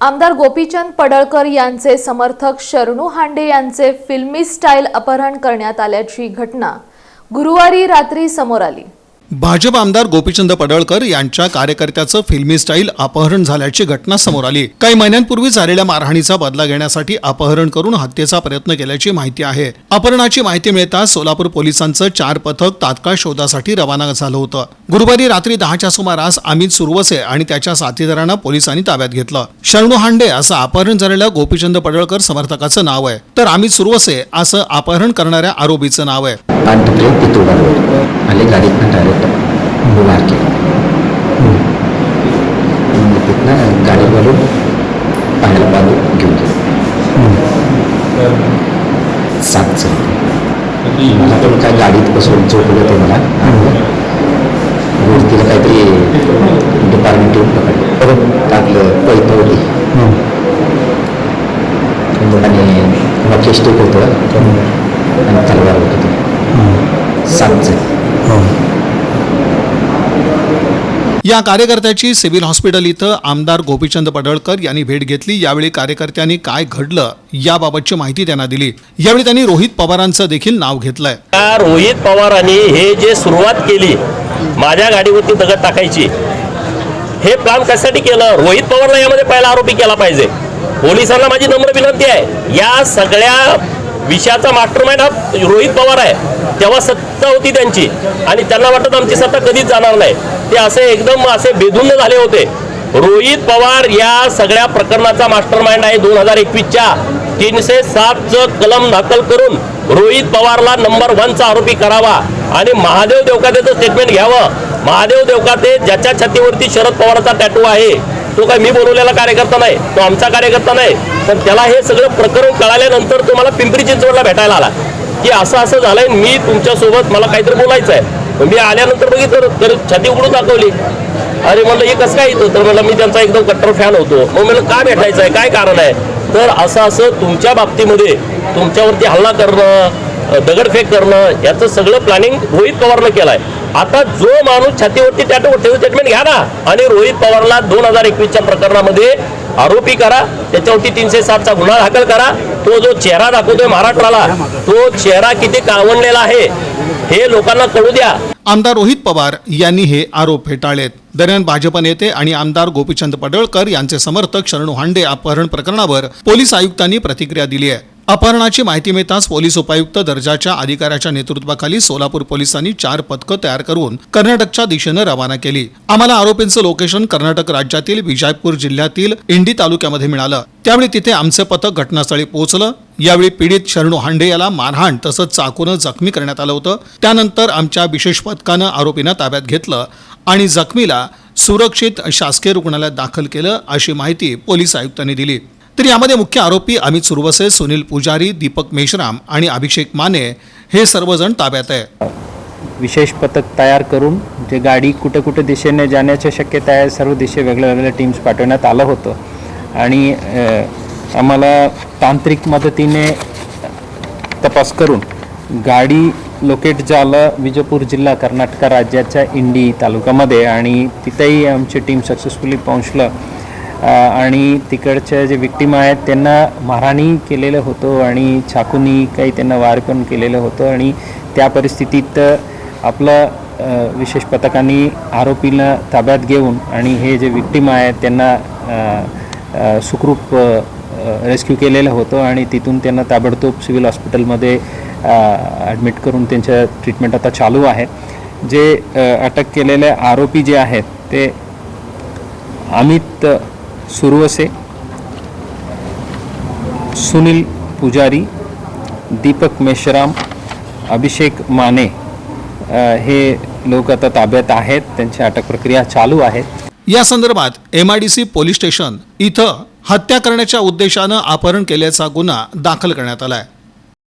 आमदार गोपीचंद पडळकर यांचे समर्थक शरणू हांडे यांचे फिल्मी स्टाईल अपहरण करण्यात आल्याची घटना गुरुवारी रात्री समोर आली. भाजप आमदार गोपीचंद पडळकर यांच्या कार्यकर्त्याचं फिल्मी स्टाईल अपहरण झाल्याची घटना समोर आली. काही महिन्यांपूर्वी झालेल्या मारहाणीचा बदला घेण्यासाठी अपहरण करून हत्येचा प्रयत्न केल्याची माहिती आहे. अपहरणाची माहिती मिळताच सोलापूर पोलिसांचं चार पथक तात्काळ शोधासाठी रवाना झालं होतं. गुरुवारी रात्री दहाच्या सुमारास अमित सुरवसे आणि त्याच्या साथीदारांना पोलिसांनी ताब्यात घेतलं. शरणू हांडे असं अपहरण झालेल्या गोपीचंद पडळकर समर्थकाचं नाव आहे. तर अमित सुरवसे असं अपहरण करणाऱ्या आरोपीचं नाव आहे. पांढरे पितुडा रोड आले गाडीतनं डायरेक्ट उभार केला मग तिथनं गाडीवरून पाहायला बाजू घेऊन गेलो सात चौक मला पण काय गाडीत बसून झोपलं ते मला मूर्तीला काहीतरी डिपार्टमेंट येऊन पकडलं परत टाकलं पैतवली आणि वॉकी स्टिक होतं आणि तलवार या कार्यकर्त्याची सिव्हिल हॉस्पिटल इथं आमदार गोपीचंद पडळकर यांनी भेट घेतली. यावेळी कार्यकर्त्यांनी काय घडलं याबाबतची माहिती त्यांना दिली. यावेळी त्यांनी रोहित पवारांचं देखील नाव घेतलंय. त्या रोहित पवारांनी हे जे सुरुवात केली माझ्या गाडीवरती दगड टाकायची हे प्लॅन कशासाठी केलं? रोहित पवारला यामध्ये पहिला आरोपी केला पाहिजे. पोलिसांना माझी नम्र विनंती आहे. या सगळ्या विषयाचा मास्टर माइंड हा रोहित पवार आहे. तेव्हा सत्ता होती त्यांची. आणि त्यांना वाटत आमची सत्ता कधीच जाणार नाही. ते असे एकदम असे बेधुंद झाले होते. रोहित पवार या सगळ्या प्रकरणाचा मास्टर माइंड आहे दोन हजार एकवीसच्या. तीनशे सातचं कलम दाखल करून रोहित पवारला नंबर वनचा आरोपी करावा आणि महादेव देवकातेचं स्टेटमेंट घ्यावं. महादेव देवकाते ज्याच्या छातीवरती शरद पवारचा टॅटू आहे तो काय मी बोलवलेला कार्यकर्ता नाही तो आमचा कार्यकर्ता नाही. तर त्याला हे सगळं प्रकरण कळाल्यानंतर तुम्हाला पिंपरी चिंचवडला भेटायला आला. की असं असं झालंय मी तुमच्यासोबत मला काहीतरी बोलायचं आहे मी आल्यानंतर बघितलं तर छाती उघडून दाखवली. अरे म्हणलं हे कसं काय येतं? तर म्हणलं मी त्यांचा एकदम कट्टर फॅन होतो. मग म्हणलं का भेटायचं आहे? काय कारण आहे? तर असं असं तुमच्या बाबतीमध्ये तुमच्यावरती हल्ला करणं दगडफेक करणं याचं सगळं प्लॅनिंग रोहित पवारनं केलं आहे आता जो माणूस छातीवरती टॅटो त्याचं स्टेटमेंट घ्या ना. आणि रोहित पवारला दोन हजार एकवीसच्या प्रकरणामध्ये आरोपी करा त्याच्यावरती तीनशे सातचा गुन्हा दाखल करा. तो जो चेहरा दाखवतोय महाराष्ट्राला तो चेहरा किती कावणलेला आहे हे लोकांना कळू द्या. आमदार रोहित पवार यांनी हे आरोप फेटाळलेत. दरम्यान भाजप नेते आणि आमदार गोपीचंद पडळकर यांचे समर्थक शरणू हांडे अपहरण प्रकरणावर पोलीस आयुक्तांनी प्रतिक्रिया दिली आहे. अपहरणाची माहिती मिळताच पोलीस उपायुक्त दर्जाच्या अधिकाऱ्याच्या नेतृत्वाखाली सोलापूर पोलिसांनी चार पथकं तयार करून कर्नाटकच्या दिशेनं रवाना केली. आम्हाला आरोपींचं लोकेशन कर्नाटक राज्यातील विजयपूर जिल्ह्यातील इंडी तालुक्यामध्ये मिळालं. त्यावेळी तिथे आमचे पथक घटनास्थळी पोहोचलं. यावेळी पीडित शरणू हांडे याला मारहाण तसंच चाकूनं जखमी करण्यात आलं होतं. त्यानंतर आमच्या विशेष पथकानं आरोपींना ताब्यात घेतलं आणि जखमीला सुरक्षित शासकीय रुग्णालयात दाखल केलं अशी माहिती पोलीस आयुक्तांनी दिली. तर यामध्ये मुख्य आरोपी अमित सुरवसे सुनील पुजारी दीपक मेश्राम आणि अभिषेक माने हे सर्वजण ताब्यात आहे. विशेष पथक तयार करून जे गाडी कुठे कुठे दिशेने जाण्याच्या शक्यता आहे सर्व दिशे वेगळ्या वेगळ्या टीम्स पाठवण्यात आलं होतं. आणि आम्हाला तांत्रिक मदतीने तपास करून गाडी लोकेट झालं विजयपूर जिल्हा कर्नाटक राज्याच्या इंडी तालुक्यामध्ये आणि तिथेही आमची टीम सक्सेसफुली पोहोचलं. आणि तिकडच्या जे विक्टीम आहेत त्यांना मारहाणी केलेलं होतं आणि चाकूनी काही त्यांना वार पण केलेलं होतं आणि त्या परिस्थितीत आपलं विशेष पथकांनी आरोपीला ताब्यात घेऊन आणि हे जे विक्टीम आहेत त्यांना सुखरूप रेस्क्यू केलेलं होतं आणि तिथून त्यांना ताबडतोब सिव्हिल हॉस्पिटलमध्ये ॲडमिट करून त्यांच्या ट्रीटमेंट आता चालू आहे. जे अटक केलेले आरोपी जे आहेत ते अमित सुरवसे सुनील पुजारी दीपक मेश्राम अभिषेक माने हे लोक आता ताब्यात आहेत. त्यांची अटक प्रक्रिया चालू आहे. या संदर्भात M I D C police station इथं हत्या करण्याच्या उद्देशानं अपहरण केल्याचा गुन्हा दाखल करण्यात आला आहे